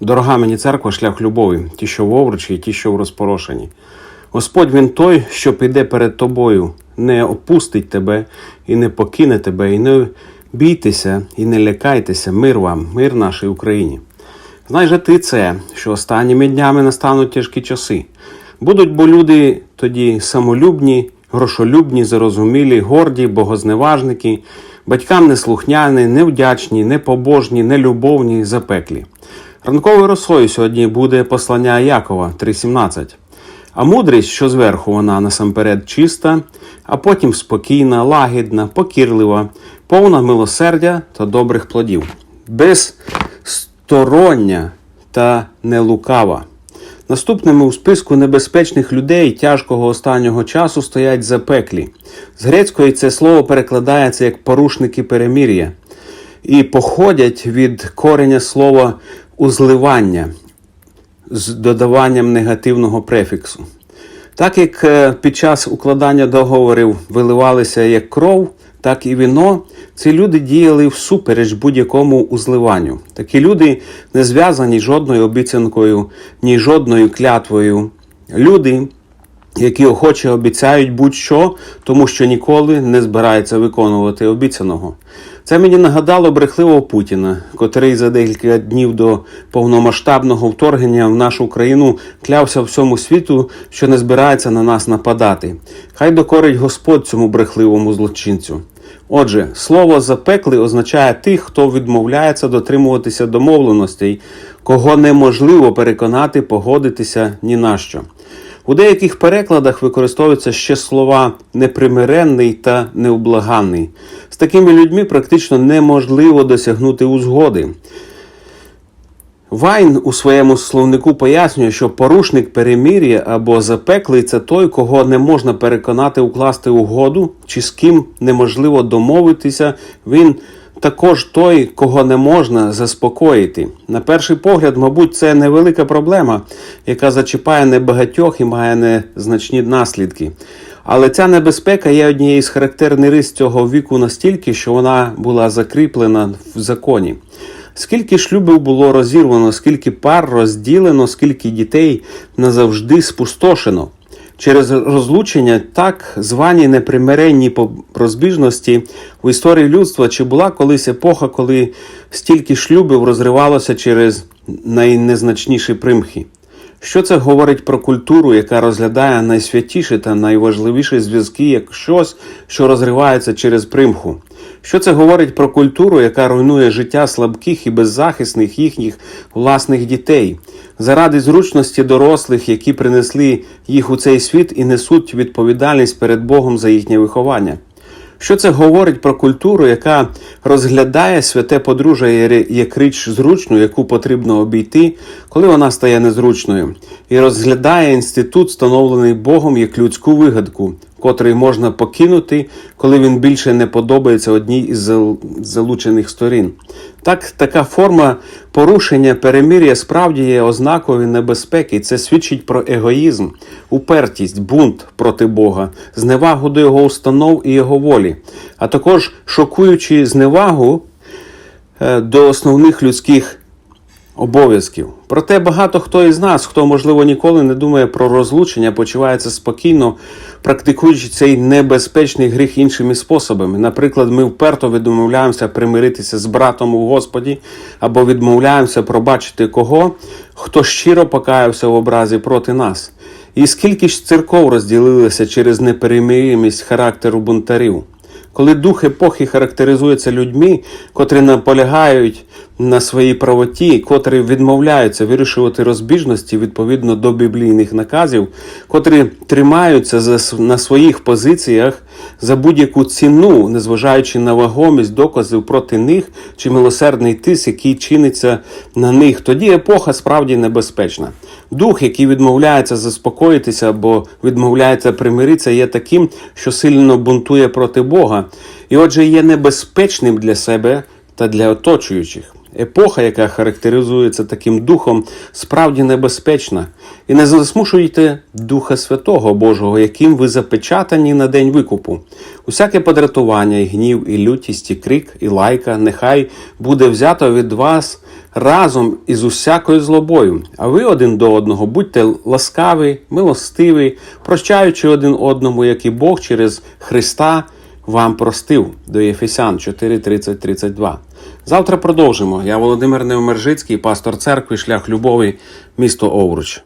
Дорога мені церква, шлях любові, ті, що в овручі, і ті, що в розпорошенні. Господь він той, що піде перед тобою, не опустить тебе і не покине тебе, і не бійтеся, і не лякайтеся, мир вам, мир нашій Україні. Знай же ти це, що останніми днями настануть тяжкі часи. Будуть бо люди тоді самолюбні, грошолюбні, зарозумілі, горді, богозневажники, батькам неслухняні, невдячні, непобожні, нелюбовні, запеклі. Ранковою росою сьогодні буде послання Якова 3.17. А мудрість, що зверху вона насамперед чиста, а потім спокійна, лагідна, покірлива, повна милосердя та добрих плодів, безстороння та нелукава. Наступними у списку небезпечних людей тяжкого останнього часу стоять запеклі. З грецької це слово перекладається як порушники перемір'я і походять від кореня слова узливання з додаванням негативного префіксу. Так як е, під час укладання договорів виливалися як кров, так і віно, ці люди діяли всупереч будь-якому узливанню. Такі люди не зв'язані жодною обіцянкою, ні жодною клятвою. Люди, які охоче обіцяють будь-що, тому що ніколи не збираються виконувати обіцяного. Це мені нагадало брехливого Путіна, котрий за декілька днів до повномасштабного вторгнення в нашу країну клявся всьому світу, що не збирається на нас нападати. Хай докорить Господь цьому брехливому злочинцю. Отже, слово запекли означає тих, хто відмовляється дотримуватися домовленостей, кого неможливо переконати погодитися ні на що. У деяких перекладах використовуються ще слова непримиренний та необлаганний. З такими людьми практично неможливо досягнути узгоди. Вайн у своєму словнику пояснює, що порушник перемір'я або запеклий це той, кого не можна переконати укласти угоду, чи з ким неможливо домовитися. Він також той, кого не можна заспокоїти. На перший погляд, мабуть, це невелика проблема, яка зачіпає небагатьох і має незначні наслідки. Але ця небезпека є однією з характерних рис цього віку настільки, що вона була закріплена в законі. Скільки шлюбів було розірвано, скільки пар розділено, скільки дітей назавжди спустошено. Через розлучення так звані непримиренні розбіжності в історії людства чи була колись епоха, коли стільки шлюбів розривалося через найнезначніші примхи. Що це говорить про культуру, яка розглядає найсвятіші та найважливіші зв'язки як щось, що розривається через примху? Що це говорить про культуру, яка руйнує життя слабких і беззахисних їхніх власних дітей, заради зручності дорослих, які принесли їх у цей світ і несуть відповідальність перед Богом за їхнє виховання? Що це говорить про культуру, яка розглядає святе подружжя як річ зручну, яку потрібно обійти, коли вона стає незручною, і розглядає інститут, встановлений Богом як людську вигадку, котрий можна покинути, коли він більше не подобається одній із залучених сторін. Так, така форма порушення перемир'я справді є ознакою небезпеки. Це свідчить про егоїзм, упертість, бунт проти Бога, зневагу до його установ і його волі, а також шокуючи зневагу е, до основних людських обов'язків. Проте багато хто із нас, хто, можливо, ніколи не думає про розлучення, почувається спокійно, практикуючи цей небезпечний гріх іншими способами. Наприклад, ми вперто відмовляємося примиритися з братом у Господі, або відмовляємося пробачити кого, хто щиро покаявся в образі проти нас. І скільки ж церков розділилися через неперемиримість характеру бунтарів. Коли дух епохи характеризується людьми, котрі наполягають на своїй правоті, котрі відмовляються вирішувати розбіжності відповідно до біблійних наказів, котрі тримаються на своїх позиціях за будь-яку ціну, незважаючи на вагомість доказів проти них чи милосердний тиск, який чиниться на них, тоді епоха справді небезпечна. Дух, який відмовляється заспокоїтися або відмовляється примиритися, є таким, що сильно бунтує проти Бога, і отже є небезпечним для себе та для оточуючих. Епоха, яка характеризується таким духом, справді небезпечна. І не засмушуйте Духа Святого Божого, яким ви запечатані на день викупу. Усяке подратування, і гнів, і лютість, і крик, і лайка, нехай буде взято від вас разом із усякою злобою. А ви один до одного будьте ласкаві, милостиві, прощаючи один одному, як і Бог через Христа вам простив до Єфесян 4, 30, 32. Завтра продовжимо. Я Володимир Невмержицький, пастор церкви, шлях любові, місто Овруч.